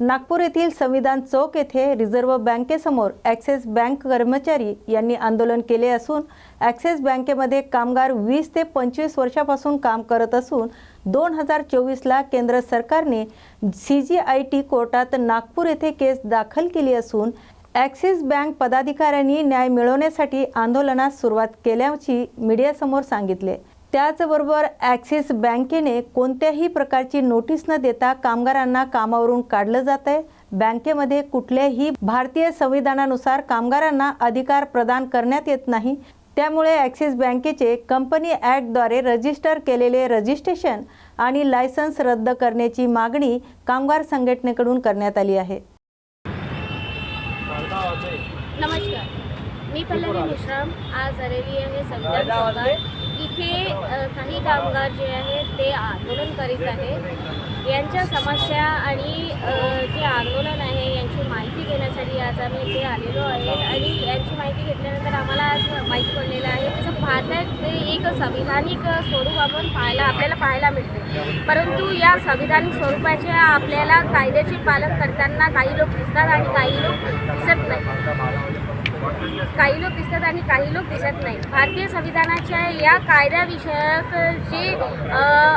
नागपूर येथील संविधान चौक येथे रिझर्व्ह बँकेसमोर ॲक्सिस बँक कर्मचारी यांनी आंदोलन केले असून ॲक्सिस बँकेमध्ये कामगार वीस ते पंचवीस वर्षापासून काम करत असून दोन हजार चोवीसला केंद्र सरकारने सी जी आय टी कोर्टात नागपूर येथे केस दाखल केली असून ॲक्सिस बँक पदाधिकाऱ्यांनी न्याय मिळवण्यासाठी आंदोलनास सुरुवात केल्याची मीडियासमोर सांगितले. त्याचबरोबर ॲक्सिस बँकेने कोणत्याही प्रकारची नोटीस न देता कामगारांना कामावरून काढलं जात आहे. बँकेमध्ये कुठल्याही भारतीय संविधानानुसार कामगारांना अधिकार प्रदान करण्यात येत नाही. त्यामुळे ॲक्सिस बँकेचे कंपनी ॲक्टद्वारे रजिस्टर केलेले रजिस्ट्रेशन आणि लायसन्स रद्द करण्याची मागणी कामगार संघटनेकडून करण्यात आली आहे. नमस्कार. मी पल्लवी मिश्राम. आज आलेली आहे संविधान इथे काही कामगार जे आहेत ते आंदोलन करीत आहेत. यांच्या समस्या आणि जे आंदोलन आहे यांची माहिती घेण्यासाठी आज आम्ही इथे आलेलो आहे. आणि यांची माहिती घेतल्यानंतर आम्हाला आज माहिती पडलेलं आहे तसं भारतात ते एक संविधानिक स्वरूप आपण पाहायला आपल्याला पाहायला मिळते. परंतु या संविधानिक स्वरूपाच्या आपल्याला कायद्याचे पालन करताना काही लोक दिसतात आणि काही लोक दिसत नाही. काही लोक दिसतात आणि काही लोक दिसत नाही भारतीय संविधानाच्या या कायद्याविषयक जे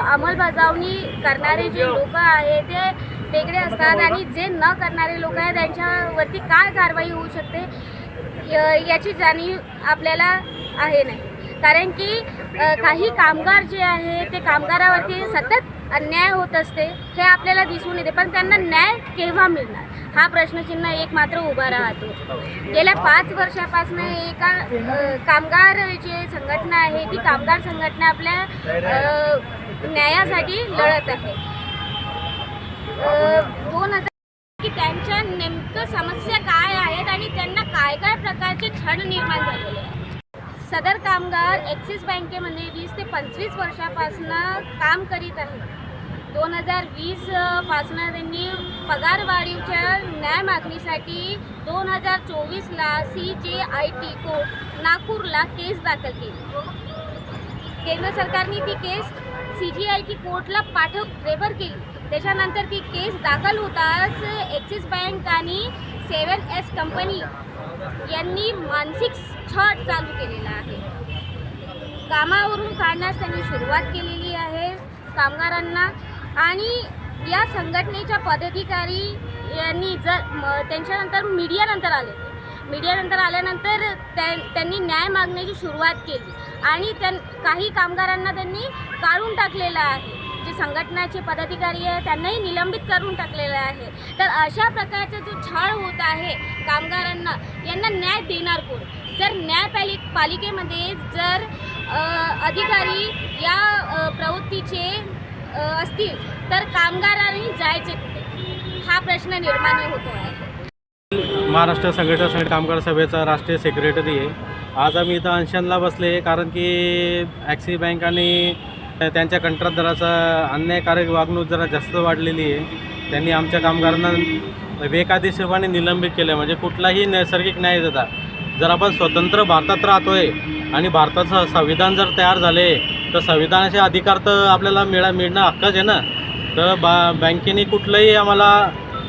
अंमलबजावणी करणारे जे लोक आहेत ते वेगळे असतात आणि जे न करणारे लोक आहेत त्यांच्यावरती काय कारवाई होऊ शकते य- याची जाणीव आपल्याला आहे नाही. कारण की काही कामगार जे आहे ते कामगारावरती सतत अन्याय होत असते हे आपल्याला दिसून येते. पण त्यांना न्याय केव्हा मिळणार? हा प्रश्नचिन्ह एक मात्र उभा राहतो. गेल्या पाच वर्षापासून एका कामगार जे संघटना आहे ती कामगार संघटना आपल्या न्यायासाठी लढत आहे. दोन हजार की त्यांच्या नेमकं समस्या काय आहेत आणि त्यांना काय काय प्रकारचे छळ निर्माण झालेले आहेत? सदर कामगार ॲक्सिस बँकेमध्ये वीस ते पंचवीस वर्षापासून काम करीत आहेत. दोन हजार वीस त्यांनी पगारवाढीच्या न्याय मागणीसाठी दोन हजार चोवीसला C J I T court नागपूरला केस दाखल केली. केंद्र सरकारने ती case C ji I T कोर्टला पाठव रेफर केली. त्याच्यानंतर ती केस दाखल होताच ॲक्सिस बँक आणि सेवन एस कंपनी यांनी मानसिक छळ चालू केलेला आहे. कामावरून काढण्यास त्यांनी सुरुवात केलेली आहे. कामगारांना आणि या संघटनेच्या पदाधिकारी यांनी जर म- त्यांच्यानंतर मीडियानंतर आले. मीडियानंतर आल्यानंतर त्या त्यांनी न्याय मागण्याची सुरुवात केली. आणि त्यां काही कामगारांना त्यांनी काढून टाकलेलं आहे. जे संघटनाचे पदाधिकारी आहे त्यांनाही निलंबित करून टाकलेलं आहे. तर अशा प्रकारचा जो छळ होत आहे कामगारांना यांना न्याय देणार कोण? जर न्यायपालिक पालिकेमध्ये जर अधिकारी या प्रवृत्तीचे असतील तर कामगारांनी जायचे कुठे? हा प्रश्न निर्माण होतो आहे. महाराष्ट्र संघटना संघ कामगार सभेचा राष्ट्रीय सेक्रेटरी आहे. आज आम्ही इथं अनशनला बसले कारण की ॲक्सिस बँक आणि त्यांच्या कंत्राटदाराचा अन्यायकारक वागणूक जरा जास्त वाढलेली आहे. त्यांनी आमच्या कामगारांना बेकायदेशीरपणे निलंबित केलं म्हणजे कुठलाही नैसर्गिक न्याय देता जर आपण स्वतंत्र भारतात राहतो आहे आणि भारताचं संविधान जर तयार झाले तर संविधानाचे अधिकार तर आपल्याला मिळा मिळणं हक्कच आहे ना? तर बा बँकेने कुठलंही आम्हाला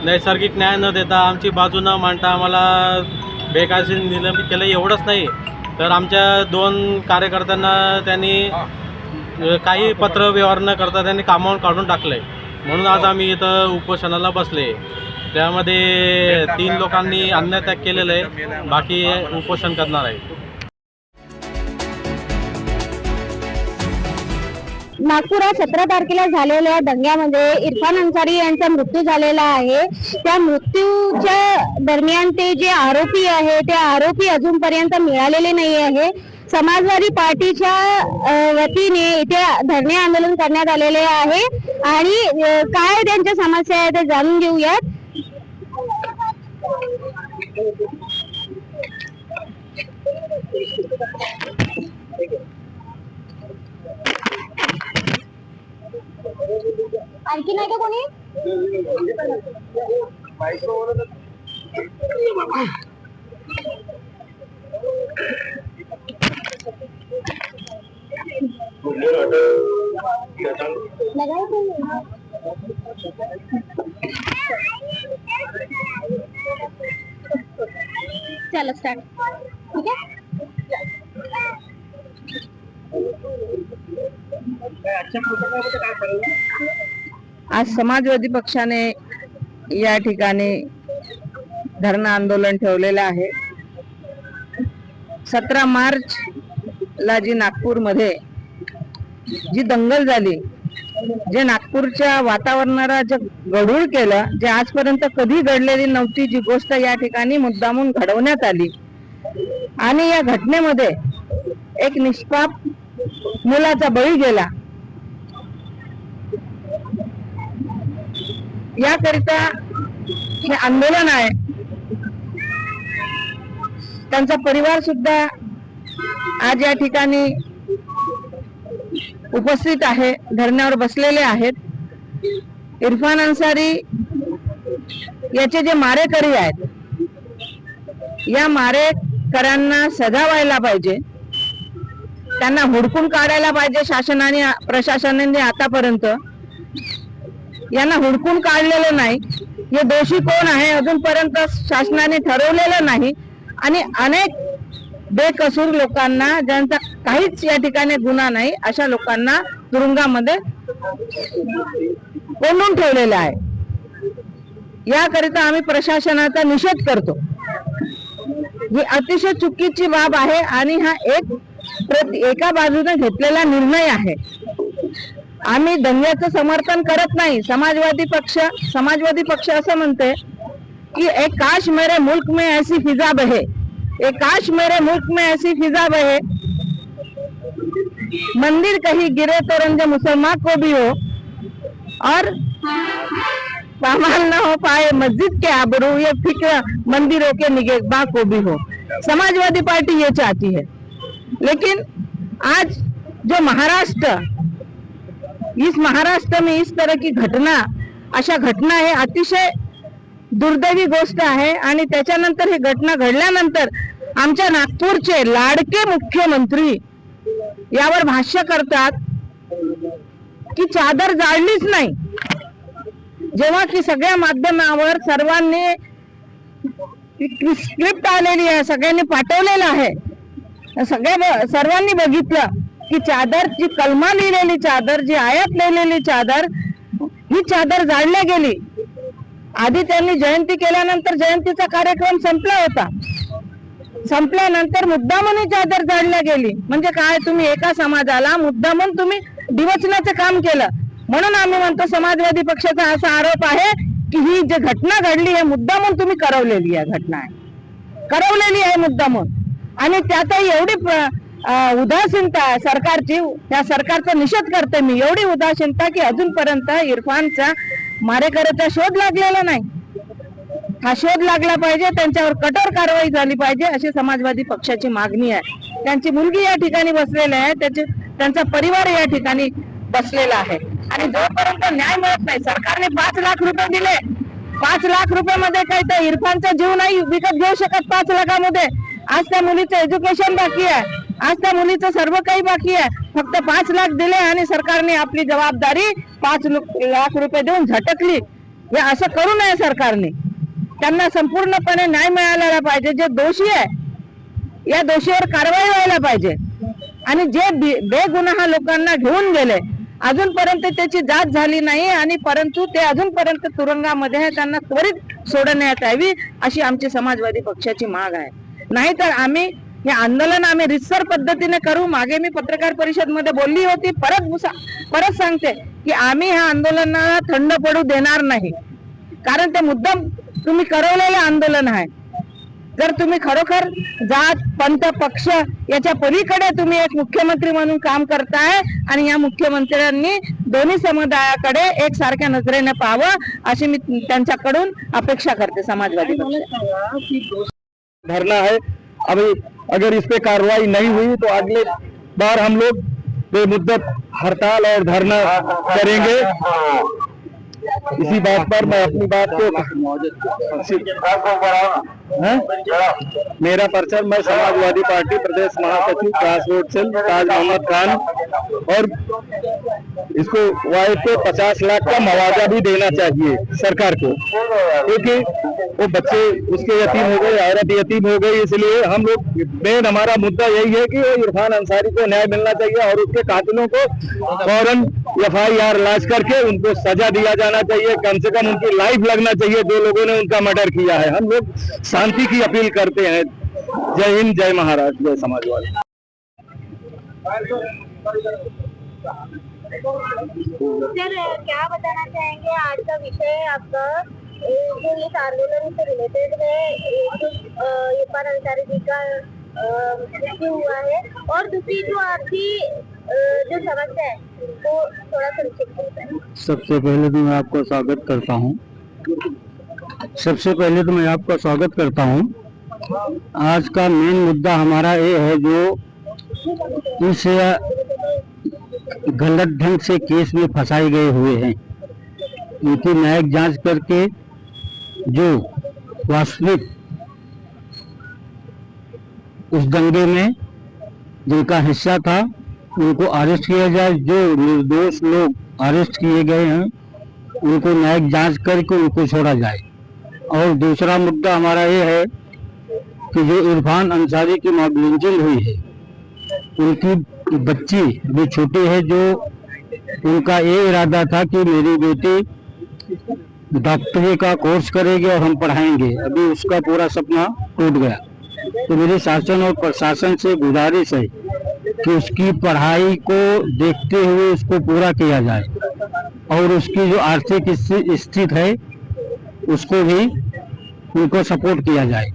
नैसर्गिक न्याय न देता आमची बाजू न मांडता आम्हाला बेकायदेशीर निलंबित केलं एवढंच नाही. तर आमच्या दोन कार्यकर्त्यांना त्यांनी काही पत्रव्यवहार न करता त्यांनी कामावून काढून टाकलं आहे म्हणून आज आम्ही इथं उपोषणाला बसले. त्यामध्ये तीन लोकांनी अन्नत्याग केलेलं आहे. बाकी उपोषण करणार आहे. नागपुरात सतरा तारखेला झालेल्या दंग्यामध्ये इरफान अन्सारी यांचा मृत्यू झालेला आहे. त्या मृत्यूच्या दरम्यान ते जे आरोपी आहे ते आरोपी अजूनपर्यंत मिळालेले नाही आहे. समाजवादी पार्टीच्या वतीने इथे धरणे आंदोलन करण्यात आलेले आहे. आणि काय त्यांच्या समस्या आहे ते जाणून घेऊयात. आणखी नाही का कोणी? चलो स्टार्ट ठीक है आज समाजवादी पक्षाने या ठिकाणी धरणं आंदोलन ठेवलेलं आहे. सतरा मार्च ला जी नागपूरमध्ये जी दंगल झाली जे नागपूरच्या वातावरणाला जे गढूळ केलं जे आजपर्यंत कधी घडलेली नव्हती जी गोष्ट या ठिकाणी मुद्दामून घडवण्यात आली. आणि या घटनेमध्ये एक निष्पाप मुलाचा बळी गेला. याकरिता हे आंदोलन आहे. त्यांचा परिवार सुद्धा आज या ठिकाणी उपस्थित आहे धरण्यावर बसलेले आहेत. इरफान अन्सारी याचे जे मारेकरी आहेत या मारेकऱ्यांना सजा व्हायला पाहिजे. त्यांना हुडकून काढायला पाहिजे शासनाने प्रशासनाने आतापर्यंत. यांना हुडकून काढलेलं नाही. हे दोषी कोण आहे अजूनपर्यंत शासनाने ठरवलेलं नाही. आणि अनेक बेकसूर लोकांना ज्यांचा काहीच या ठिकाणी गुन्हा नाही अशा लोकांना तुरुंगामध्ये कोंडून ठेवलेलं आहे. याकरिता आम्ही प्रशासनाचा निषेध करतो. ही अतिशय चुकीची बाब आहे आणि हा एक एका बाजूने घेतलेला निर्णय आहे. आम्ही दंग्याचं समर्थन करत नाही. समाजवादी पक्ष समाजवादी पक्ष असं कि एक काश मेरे मुल्क में ऐसी फिजा बहे एक काश मेरे मुल्क में ऐसी फिजा बहे मंदिर कहीं गिरे तो रंज मुसलमान को भी हो. और पामाल न हो पाए, मस्जिद के आबरू ये फ़िक्र मंदिरों के निगेबा को भी हो. समाजवादी पार्टी ये चाहती है। लेकिन आज जो महाराष्ट्र इस महाराष्ट्र में इस तरह की घटना अशा घटना हे अतिशय दुर्दैवी गोष्ट आहे आणि त्याच्यानंतर ही घटना घडल्यानंतर आमच्या नागपूरचे लाडके मुख्यमंत्री यावर भाष्य करतात की चादर जाळलीच नाही. जेव्हा की सगळ्या माध्यमावर सर्वांनी स्क्रिप्ट आलेली आहे सगळ्यांनी पाठवलेलं आहे. सगळ्या सर्वांनी बघितलं की चादर जी कलमा लिहिलेली चादर जी आयात लिहिलेली चादर ही चादर जाळल्या गेली. आधी त्यांनी जयंती केल्यानंतर जयंतीचा कार्यक्रम संपला होता. संपल्यानंतर मुद्दामून ही चादर जाळल्या गेली. म्हणजे काय? तुम्ही एका समाजाला मुद्दामून तुम्ही डिवचण्याचं काम केलं. म्हणून आम्ही म्हणतो समाजवादी पक्षाचा असा आरोप आहे की ही जी घटना घडली आहे मुद्दामून तुम्ही करवलेली आहे घटना आहे. करवलेली आहे मुद्दामून. आणि त्यातही एवढी उदासीनता सरकारची त्या सरकारचा निषेध करते मी. एवढी उदासीनता की अजूनपर्यंत इरफानचा मारेकऱ्याचा शोध लागलेला नाही. हा शोध लागला पाहिजे त्यांच्यावर कठोर कारवाई झाली पाहिजे अशी समाजवादी पक्षाची मागणी आहे. त्यांची मुलगी या ठिकाणी बसलेली आहे त्याचे त्यांचा परिवार या ठिकाणी बसलेला आहे. आणि जोपर्यंत न्याय मिळत नाही सरकारने पाच लाख रुपये दिले. पाच लाख रुपयामध्ये काही तर इरफानचा जीव नाही विकत घेऊ शकत पाच लाखामध्ये. आज त्या मुलीचं एज्युकेशन बाकी आहे. आज त्या मुलीचं सर्व काही बाकी आहे. फक्त पाच लाख दिले आणि सरकारने आपली जबाबदारी पाच लाख रुपये देऊन झटकली. हे असं करू नये सरकारने. त्यांना संपूर्णपणे न्याय मिळालेला पाहिजे. जे दोषी आहे या दोषीवर कारवाई व्हायला पाहिजे. आणि जे बेगुन्हा लोकांना घेऊन गेले अजूनपर्यंत त्याची जात झाली नाही आणि परंतु ते अजूनपर्यंत तुरुंगामध्ये आहे. त्यांना त्वरित सोडण्यात यावी अशी आमची समाजवादी पक्षाची माग आहे. नाहीतर आम्ही हे आंदोलन आम्ही रितसर पद्धतीने करू. मागे मी पत्रकार परिषदमध्ये बोलली होती. परत परत सांगते की आम्ही ह्या आंदोलनाला थंड पडू देणार नाही. कारण ते मुद्दाम तुम्ही करवलेलं आंदोलन आहे. जर तुम्ही खरोखर जात पंथ पक्ष याच्या पलीकडे तुम्ही एक मुख्यमंत्री म्हणून काम करताय आणि या मुख्यमंत्र्यांनी दोन्ही समुदायाकडे एक सारख्या नजरेने पाहावं अशी मी त्यांच्याकडून अपेक्षा करते समाजवादी पक्ष. धरना है। अभी अगर इस पे कार्रवाई नहीं हुई तो अगले बार हम लोग बेमुद्दत हड़ताल और धरना करेंगे। इसी बात पर मैं अपनी बात को मेरा परिचय, मैं समाजवादी पार्टी, प्रदेश महासचिव क्रास रोड ताज मोहम्मद खान। और इसको वाइफ को पचास लाख का मुआवजा भी देना चाहिए सरकार को। क्योंकि वो बच्चे उसके यतीम हो गए, औरत यतीम हो गई, इसलिए हम लोग मेन हमारा मुद्दा यही है कि इरफान अंसारी को न्याय मिलना चाहिए और उसके कातिलों को फ़ौरन एफ़ आई आर लाश करके उनको सजा दिया जाना चाहिए। कम से कम उनकी लाइफ लगना चाहिए। जो लोगों ने उनका मर्डर किया है। हम लोग शांति की अपील करते हैं। जय हिंद, जय महाराष्ट्र, जय समाजवादी सर, क्या बताना चाहेंगे? आज का विषय आपका जो इस आंदोलन से रिलेटेड है इरफान अंसारी जी का मृत्यु हुआ है। और दूसरी जो आपकी जो समस्या है थोड़ा संक्षिप्त सबसे पहले तो मैं आपका स्वागत करता हूँ। सबसे पहले तो मैं आपका स्वागत करता हूँ। आज का मेन मुद्दा हमारा ये है जो इस गलत ढंग से केस में फंसाए गए हुए हैं। उनकी न्यायिक जाँच करके जो वास्तविक उस दंगे में जिनका हिस्सा था उनको अरेस्ट किया जाए, जो निर्दोष लोग अरेस्ट किए गए हैं, उनको न्यायिक जाँच करके उनको छोड़ा जाए। और दूसरा मुद्दा हमारा ये है कि जो इरफान अंसारी की मॉब लिंचिंग हुई है, उनकी बच्ची भी छोटी है, जो उनका ये इरादा था कि मेरी बेटी डॉक्टरी का कोर्स करेगी और हम पढ़ाएँगे। अभी उसका पूरा सपना टूट गया। तो मेरे शासन और प्रशासन से गुजारिश है कि उसकी पढ़ाई को देखते हुए उसको पूरा किया जाए। और उसकी जो आर्थिक स्थिति है, उसको भी उनको सपोर्ट किया जाए।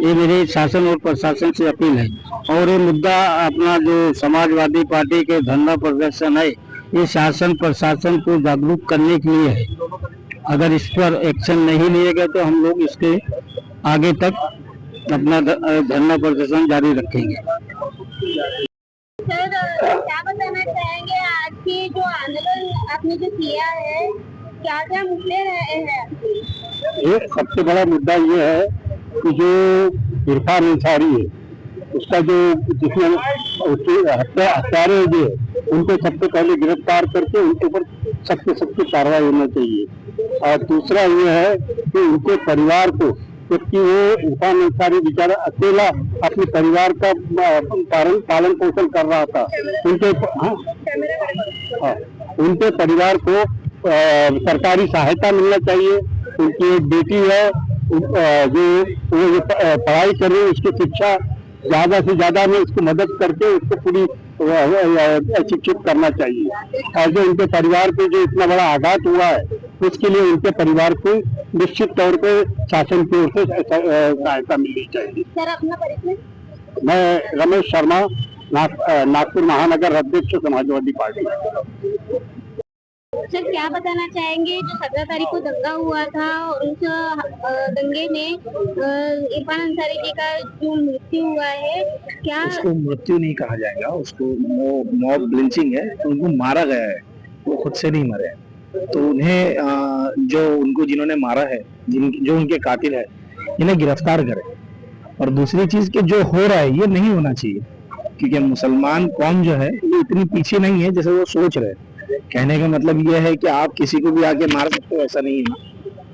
ये मेरी शासन और प्रशासन से अपील है। और ये मुद्दा अपना जो समाजवादी पार्टी के धरना प्रदर्शन है, ये शासन, प्रशासन को जागरूक करने के लिए है। अगर इस पर एक्शन नहीं लिए गए तो हम लोग इसके आगे तक अपना धरना प्रदर्शन जारी रखेंगे। सर क्या बताना चाहेंगे आज की जो आंदोलन आपने जो किया है क्या क्या मुद्दे रहे हैं? एक सबसे बड़ा मुद्दा ये है कि जो इरफान अंसारी है उसका जो जिसने उसके हत्या हत्यारे जो है, उनको सबसे पहले गिरफ़्तार करके उनके ऊपर सख्त सख्त कार्रवाई होना चाहिए। और दूसरा ये है कि उनके परिवार को क्योंकि वो इरफान अंसारी बेचारा अकेला अपने परिवार का पालन पालन पोषण कर रहा था। उनके हाँ, हाँ, उनके परिवार को अ, सरकारी सहायता मिलना चाहिए। उनकी एक बेटी है जो वो पढ़ाई कर रही है उसकी शिक्षा ज़्यादा से ज़्यादा में उसको मदद करके उसको पूरी शिक्षित करना चाहिए। और जो उनके परिवार पे जो इतना बड़ा आघात हुआ है उसके लिए उनके परिवार को निश्चित तौर पर शासन की ओर से सहायता मिलनी चाहिए। सर अपना परिचय? मैं रमेश शर्मा नागपुर महानगर अध्यक्ष समाजवादी पार्टी। सर क्या बताना चाहेंगे? जो सत्रह तारीख को दंगा हुआ था और उस दंगे में इरफान अंसारी जी का जो मृत्यु हुआ है क्या उसको मृत्यु नहीं कहा जाएगा उसको मॉब लिंचिंग है तो उनको मारा गया है वो खुद से नहीं मरे हैं। तो उन्हें जो उनको जिन्होंने मारा है, जिन, जो उनके कातिल है, इन्हें गिरफ़्तार करें। और दूसरी चीज़ कि जो हो रहा है, ये नहीं होना चाहिए। क्योंकि मुसलमान कौम जो है, ये इतनी पीछे नहीं है जैसे वो सोच रहे कहने का मतलब ये है कि आप किसी को भी आके मार सकते हो, ऐसा नहीं है।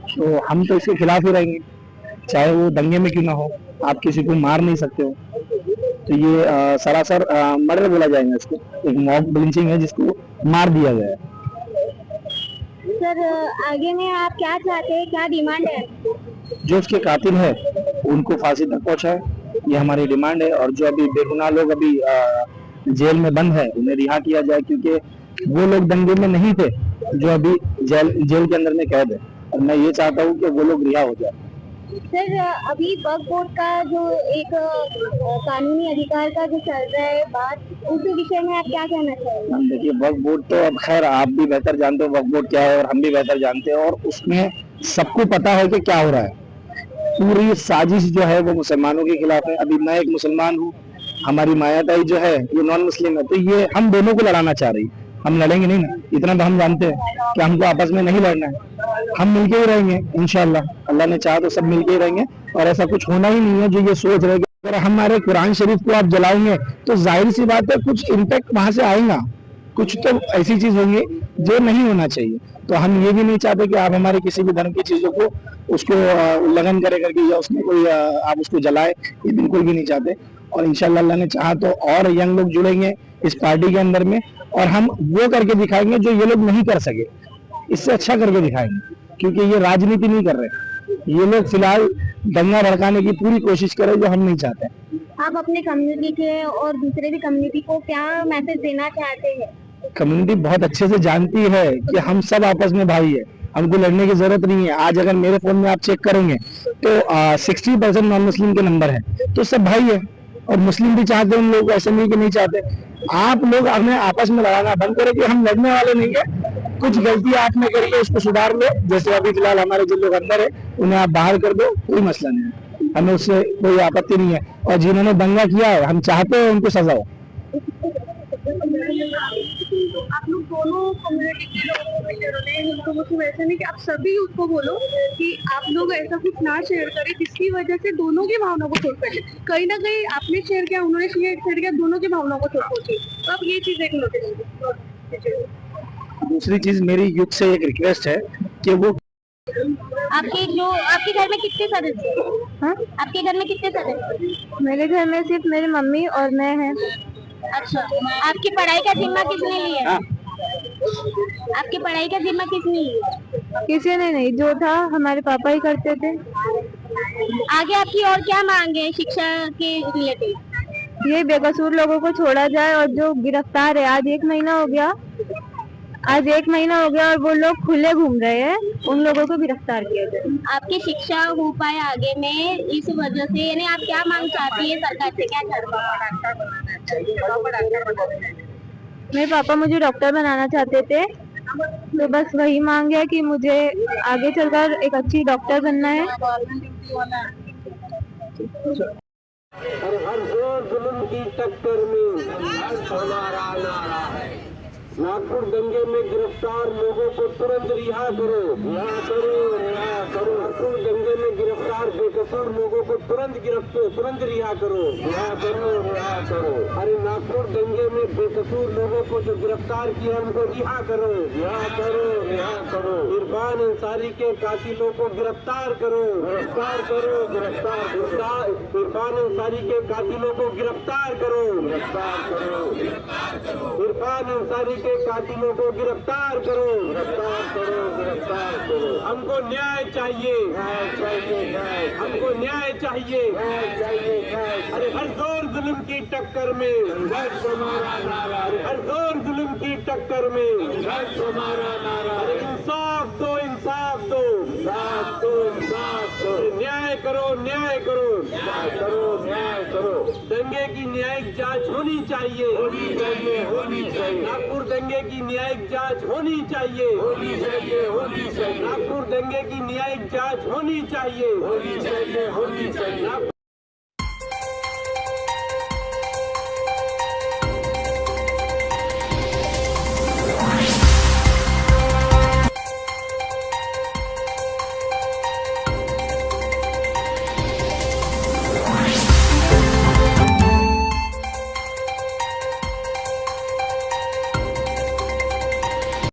तो हम तो इसके खिलाफ ही रहेंगे। चाहे वो दंगे में क्यों ना हो, आप किसी को मार नहीं सकते हो। तो ये सरासर मर्डर बोला जाएगा इसको। एक मॉक लिंचिंग है जिसको मार दिया गया है। सर, आगे में आप क्या चाहते हैं? क्या डिमांड है जो उसके कातिल है, उनको फांसी तक पहुँचाए। ये हमारी डिमांड है और जो अभी बेगुनाह लोग अभी जेल में बंद है, उन्हें रिहा किया जाए क्योंकि वो लोग दंगे में नहीं थे, जो अभी जेल जेल के अंदर में कैद है। और मैं ये चाहता हूँ कि वो लोग रिहा हो जाए। सर, अभी वक्फ बोर्ड का जो एक कानूनी अधिकार का जो चल रहा है बात, उस विषय में आप क्या कहना चाहेंगे? देखिए वक्फ बोर्ड तो अब खैर आप भी बेहतर जानते हो वक्फ बोर्ड क्या है और हम भी बेहतर जानते हैं और उसमें सबको पता है कि क्या हो रहा है। पूरी साजिश जो है वो मुसलमानों के खिलाफ है। अभी मैं एक मुसलमान हूँ, हमारी मायाताई जो है ये नॉन मुस्लिम है तो ये हम दोनों को लड़ाना चाह रही है। हम लड़ेंगे नहीं ना। इतना तो हम जानते हैं कि हमको आपस में नहीं लड़ना है। हम मिलके ही रहेंगे, इंशाल्लाह। अल्लाह ने चाहा तो सब मिलके ही रहेंगे, और ऐसा कुछ होना ही नहीं है जो ये सोच रहे अगर हमारे कुरान शरीफ को आप जलाएँगे तो ज़ाहिर सी बात है कुछ इम्पैक्ट वहाँ से आएगा। कुछ तो ऐसी चीज़ होंगी जो नहीं होना चाहिए। तो हम ये भी नहीं चाहते कि आप हमारे किसी भी धर्म की चीज़ों को, उसको उल्लंघन करे करके या उसमें कोई आप उसको जलाए, ये बिल्कुल भी नहीं चाहते। और अल्लाह ने चाहा तो और यंग लोग जुड़ेंगे इस पार्टी के अंदर में। और हम वो करके दिखाएँगे जो ये लोग नहीं कर सके। इससे अच्छा करके दिखाएँगे क्योंकि ये राजनीति नहीं कर रहे। ये लोग फ़िलहाल दंगा भड़काने की पूरी कोशिश कर रहे हैं, जो हम नहीं चाहते आप अपने कम्युनिटी के और दूसरे भी कम्युनिटी को क्या मैसेज देना चाहते हैं? कम्युनिटी बहुत अच्छे से जानती है कि हम सब आपस में भाई है। हमको लड़ने की ज़रूरत नहीं है। आज अगर मेरे फ़ोन में आप चेक करेंगे तो सिक्सटी परसेंट नॉन मुस्लिम के नंबर है। तो सब भाई है। और मुस्लिम भी चाहते हैं, उन लोग ऐसे नहीं कि नहीं चाहते। आप लोग हमें आपस में लड़ाना बंद करें कि हम लड़ने वाले नहीं है। कुछ गलती में करके उसको सुधार लो। जैसे अभी फ़िलहाल हमारे जो लोग अंदर है, उन्हें आप बाहर कर दो, कोई मसला नहीं है। हमें उससे कोई आपत्ति नहीं है। और जिन्होंने दंगा किया है, हम चाहते हैं उनको सजा हो। आप दोनों कम्युनिटी के लोगों को हैं। तो मतलब ऐसा नहीं कि आप सभी उसको बोलो कि आप लोग ऐसा कुछ ना शेयर करें जिसकी वजह से दोनों की भावनाओं को चोट पड़े कहीं ना कहीं आपने शेयर किया उन्होंने शेयर किया दोनों की भावनाओं को चोट पहुँची तो आप ये चीज़ एक नोटिस दूसरी चीज़ मेरी युग से एक रिक्वेस्ट है कि वो आपके जो आपके घर में कितने सदस्य हाँ? आपके घर में कितने सदस्य मेरे घर में सिर्फ़ मेरी मम्मी और मैं है। अच्छा। आपकी पढ़ाई का जिम्मा किसने लिया हाँ। आपकी पढ़ाई का जिम्मा किसने लिया किसी ने नहीं जो था हमारे पापा ही करते थे। आगे आपकी और क्या मांग है शिक्षा के रिलेटेड? ये बेकसूर लोगों को छोड़ा जाए और जो गिरफ़्तार है आज एक महीना हो गया। आज एक महीना हो गया और वो लोग खुले घूम रहे हैं उन लोगों को गिरफ़्तार किया जाए। आपकी शिक्षा हो पाए आगे में इस वजह से यानी आप क्या मांग चाहती है सरकार से क्या मेरे पापा मुझे डॉक्टर बनाना चाहते थे तो बस वही मांग है कि मुझे आगे चलकर एक अच्छी डॉक्टर बनना है। और हर ज़ोर जुलम की टक्कर में। है नागपुर दंगे में गिरफ़्तार लोगों को तुरंत रिहा करो। रिहा करो रिहा करो। नागपुर दंगे में गिरफ़्तार बेकसूर लोगों को तुरंत गिरफ़्तार तुरंत रिहा करो। रिहा करो रिहा करो। अरे नागपुर दंगे में बेकसूर लोगों को जो गिरफ़्तार किया उनको रिहा करो। रिहा करो रिहा करो। इरफान अंसारी के कातिलों को गिरफ़्तार करो। गिरफ़्तार करो गिरफ़्तार गिरफ़्तार इरफान अंसारी के कातिलों को गिरफ़्तार करो। गिरफ़्तार करो। इरफान अंसारी के कातिलों को गिरफ़्तार करो। गिरफ़्तार करो गिरफ़्तार करो। हमको न्याय चाहिए। न्याय चाहिए न्याय हमको न्याय चाहिए। न्याय चाहिए न्याय अरे हर ज़ोर जुल्म की टक्कर में। संघर्ष हमारा नारा। हर ज़ोर जुल्म की टक्कर में। संघर्ष हमारा नारा। इंसाफ दो इंसाफ दो। इंसाफ दो करो न्याय करो। न्याय करो न्याय करो। दंगे की न्यायिक जाँच होनी चाहिए। होनी चाहिए होनी चाहिए। नागपुर दंगे की न्यायिक जाँच होनी चाहिए। होनी चाहिए होनी चाहिए। नागपुर दंगे की न्यायिक जाँच होनी चाहिए। होनी चाहिए होनी चाहिए।